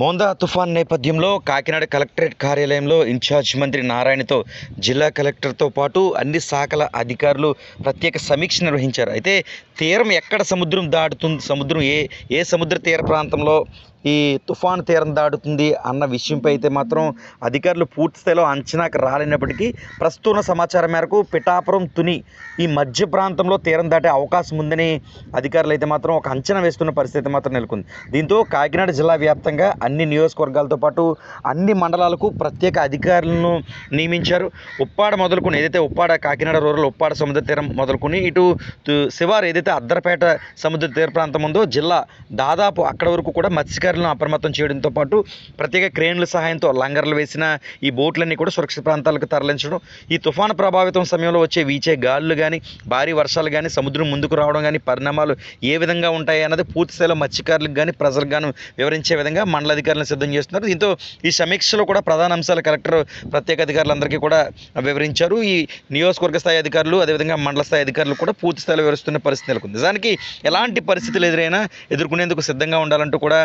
మోందా తుఫాన్ నేపథ్యంలో కాకినాడ కలెక్టరేట్ కార్యాలయంలో ఇన్ఛార్జ్ మంత్రి నారాయణతో జిల్లా కలెక్టర్తో పాటు అన్ని శాఖల అధికారులు ప్రత్యేక సమీక్ష నిర్వహించారు. అయితే తీరం ఎక్కడ సముద్రం దాటుతుంది సముద్రం ఏ ఏ సముద్ర తీర ప్రాంతంలో ఈ తుఫాను తీరం దాటుతుంది అన్న విషయంపై అయితే మాత్రం అధికారులు పూర్తిస్థాయిలో అంచనాకు రాలేనప్పటికీ ప్రస్తుత సమాచారం మేరకు పిఠాపురం తుని ఈ మధ్య ప్రాంతంలో తీరం దాటే అవకాశం ఉందని అధికారులు అయితే మాత్రం ఒక అంచనా వేస్తున్న పరిస్థితి మాత్రం నెలకొంది. దీంతో కాకినాడ జిల్లా వ్యాప్తంగా అన్ని నియోజకవర్గాలతో పాటు అన్ని మండలాలకు ప్రత్యేక అధికారులను నియమించారు. ఉప్పాడ మొదలుకొని ఏదైతే ఉప్పాడ కాకినాడ రూరల్ ఉప్పాడ సముద్ర తీరం మొదలుకొని ఇటు తు- శివారు ఏదైతే అద్దరపేట సముద్ర తీర ప్రాంతం ఉందో జిల్లా దాదాపు అక్కడ వరకు కూడా అధికారులను అప్రమత్తం చేయడంతో పాటు ప్రత్యేక క్రేన్ల సహాయంతో లంగర్లు వేసిన ఈ బోట్లన్నీ కూడా సురక్షిత ప్రాంతాలకు తరలించడం ఈ తుఫాను ప్రభావితం సమయంలో వచ్చే వీచే గాలులు కానీ భారీ వర్షాలు కానీ సముద్రం ముందుకు రావడం కానీ పరిణామాలు ఏ విధంగా ఉంటాయి అన్నది పూర్తి స్థాయిలో మత్స్యకారులకు కానీ ప్రజలకు గాను వివరించే విధంగా మండల అధికారులను సిద్ధం చేస్తున్నారు. దీంతో ఈ సమీక్షలో కూడా ప్రధాన అంశాలు కలెక్టర్ ప్రత్యేక అధికారులందరికీ కూడా వివరించారు. ఈ నియోజకవర్గ స్థాయి అధికారులు అదేవిధంగా మండల స్థాయి అధికారులు కూడా పూర్తి స్థాయిలో వివరిస్తున్న పరిస్థితి నెలకొంది. నిజానికి ఎలాంటి పరిస్థితులు ఎదురైనా ఎదుర్కొనేందుకు సిద్ధంగా ఉండాలంటూ కూడా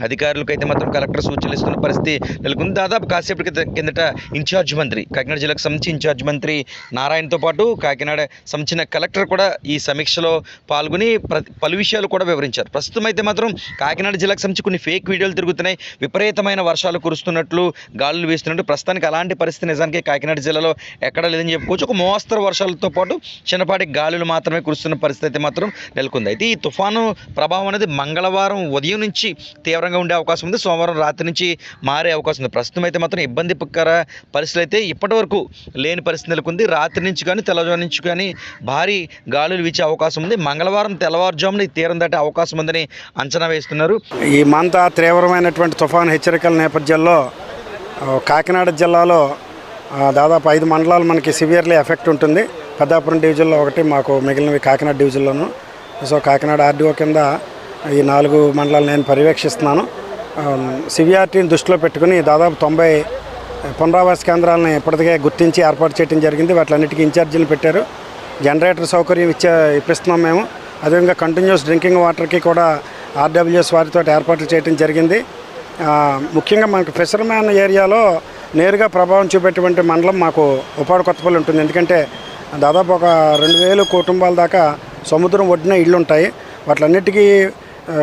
అధికారులకు అయితే మాత్రం కలెక్టర్ సూచనలు ఇస్తున్న పరిస్థితి నెలకొంది. దాదాపు కాసేపటి కిందట ఇన్ఛార్జ్ మంత్రి కాకినాడ జిల్లాకు సంబంధించి ఇన్ఛార్జ్ మంత్రి నారాయణతో పాటు కాకినాడ సంబంధించిన కలెక్టర్ కూడా ఈ సమీక్షలో పాల్గొని ప్ర- పలు విషయాలు కూడా వివరించారు. ప్రస్తుతం అయితే మాత్రం కాకినాడ జిల్లాకు సంబంధించి కొన్ని ఫేక్ వీడియోలు తిరుగుతున్నాయి. విపరీతమైన వర్షాలు కురుస్తున్నట్లు గాలులు వేస్తున్నట్టు ప్రస్తుతానికి అలాంటి పరిస్థితి నిజానికి కాకినాడ జిల్లాలో ఎక్కడ లేదని చెప్పుకోవచ్చు. ఒక మోస్తరు వర్షాలతో పాటు చిన్నపాటి గాలులు మాత్రమే కురుస్తున్న పరిస్థితి అయితే మాత్రం నెలకొంది. అయితే ఈ తుఫాను ప్రభావం అనేది మంగళవారం ఉదయం నుంచి తీవ్రంగా ఉండే అవకాశం ఉంది. సోమవారం రాత్రి నుంచి మారే అవకాశం ఉంది. ప్రస్తుతం అయితే మాత్రం ఇబ్బందికర పరిస్థితులు అయితే ఇప్పటి వరకు లేని పరిస్థితి నెలకొంది. రాత్రి నుంచి కానీ తెల్లవారు నుంచి కానీ భారీ గాలులు వీచే అవకాశం ఉంది. మంగళవారం తెల్లవారుజామున తీరం దాటే అవకాశం ఉందని అంచనా వేస్తున్నారు. ఈ మంత తీవ్రమైనటువంటి తుఫాను హెచ్చరికల నేపథ్యంలో కాకినాడ జిల్లాలో దాదాపు ఐదు మండలాలు మనకి సివియర్లీ ఎఫెక్ట్ ఉంటుంది. పెద్దాపురం డివిజన్లో ఒకటి మాకు మిగిలినవి కాకినాడ డివిజన్లోను. సో కాకినాడ ఆర్డీఓ కింద ఈ నాలుగు మండలాలు నేను పర్యవేక్షిస్తున్నాను. సివిఆర్టీని దృష్టిలో పెట్టుకుని దాదాపు తొంభై పునరావాస కేంద్రాలను ఇప్పటికే గుర్తించి ఏర్పాటు చేయడం జరిగింది. వాటిలన్నిటికీ ఇన్ఛార్జీలు పెట్టారు. జనరేటర్ సౌకర్యం ఇచ్చే ఇప్పిస్తున్నాం మేము. అదేవిధంగా కంటిన్యూస్ డ్రింకింగ్ వాటర్కి కూడా ఆర్డబ్ల్యూఎస్ వారితో ఏర్పాట్లు చేయడం జరిగింది. ముఖ్యంగా మనకు ఫిషర్మ్యాన్ ఏరియాలో నేరుగా ప్రభావం చూపేటువంటి మండలం మాకు ఉపాడు కొత్తపల్లి ఉంటుంది. ఎందుకంటే దాదాపు ఒక రెండు వేలు కుటుంబాల దాకా సముద్రం ఒడ్డున ఇళ్ళు ఉంటాయి వాటిలన్నిటికీ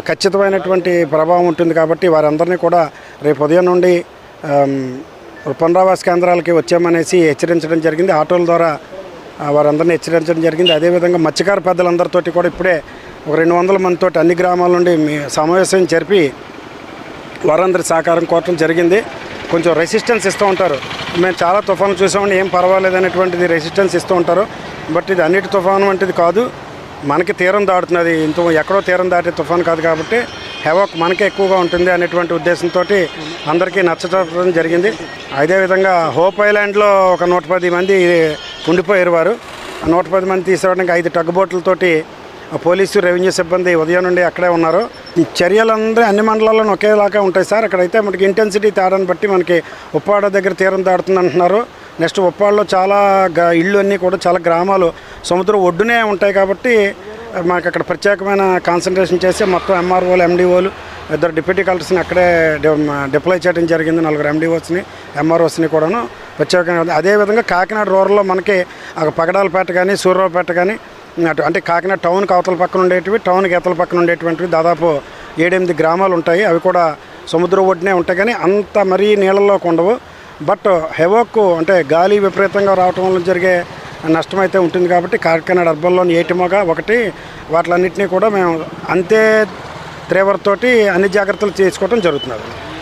ఖచ్చితమైనటువంటి ప్రభావం ఉంటుంది కాబట్టి వారందరినీ కూడా రేపు ఉదయం నుండి పునరావాస కేంద్రాలకి వచ్చామనేసి హెచ్చరించడం జరిగింది. ఆటోల ద్వారా వారందరినీ హెచ్చరించడం జరిగింది. అదేవిధంగా మత్స్యకార పెద్దలందరితోటి కూడా ఇప్పుడే ఒక రెండు వందల మందితో అన్ని గ్రామాల నుండి సమావేశం జరిపి వారందరి సహకారం కోరటం జరిగింది. కొంచెం రెసిస్టెన్స్ ఇస్తూ ఉంటారు. మేము చాలా తుఫాను చూసామండి. ఏం పర్వాలేదు అనేటువంటిది రెసిస్టెన్స్ ఇస్తూ ఉంటారు. బట్ ఇది అన్నిటి తుఫాను వంటిది కాదు. మనకి తీరం దాటుతున్నది. ఇంత ఎక్కడో తీరం దాటే తుఫాను కాదు కాబట్టి హెవాక్ మనకే ఎక్కువగా ఉంటుంది అనేటువంటి ఉద్దేశంతో అందరికీ నచ్చటం జరిగింది. అదేవిధంగా హోప్ ఐలాండ్లో ఒక నూట పది మంది ఉండిపోయారు వారు. ఆ నూట పది మంది తీసుకోవడానికి ఐదు టగ్ బోట్లతోటి పోలీసు రెవెన్యూ సిబ్బంది ఉదయం నుండి అక్కడే ఉన్నారు. ఈ చర్యలందరూ అన్ని మండలాల్లోనూ ఒకేలాగా ఉంటాయి సార్. అక్కడైతే మనకి ఇంటెన్సిటీ తేడాన్ని బట్టి మనకి ఉప్పాడ దగ్గర తీరం దాడుతుంది అంటున్నారు నెక్స్ట్ ఉప్పాళ్ళలో చాలా గ- ఇళ్ళు అన్నీ కూడా చాలా గ్రామాలు సముద్రం ఒడ్డునే ఉంటాయి కాబట్టి మాకు అక్కడ ప్రత్యేకమైన కాన్సన్ట్రేషన్ చేసి మొత్తం ఎంఆర్ఓలు ఎండిఓలు ఇద్దరు డిప్యూటీ కలెక్టర్స్ని అక్కడే డిప్లాయ్ చేయడం జరిగింది. నలుగురు ఎండిఓస్ని ఎంఆర్ఓస్ని కూడాను ప్రత్యేకంగా. అదేవిధంగా కాకినాడ రూరల్లో మనకి అక్కడ పగడాలపేట కానీ సూర్యరావుపేట కానీ అటు అంటే కాకినాడ టౌన్కి అవతల పక్కన ఉండేటివి టౌన్కి అవతల పక్కన ఉండేటువంటివి దాదాపు ఏడెనిమిది గ్రామాలు ఉంటాయి. అవి కూడా సముద్రం ఒడ్డునే ఉంటాయి. కానీ అంత మరీ నీళ్ళలోకి ఉండవు. బట్ హెవోక్ అంటే గాలి విపరీతంగా రావటం వల్ల జరిగే నష్టం అయితే ఉంటుంది కాబట్టి కాకినాడ అర్బన్లోని ఏటిమోగా ఒకటి వాటిలన్నింటినీ కూడా మేము అంతే తీవ్రతతోటి అన్ని జాగ్రత్తలు తీసుకోవడం జరుగుతున్నది.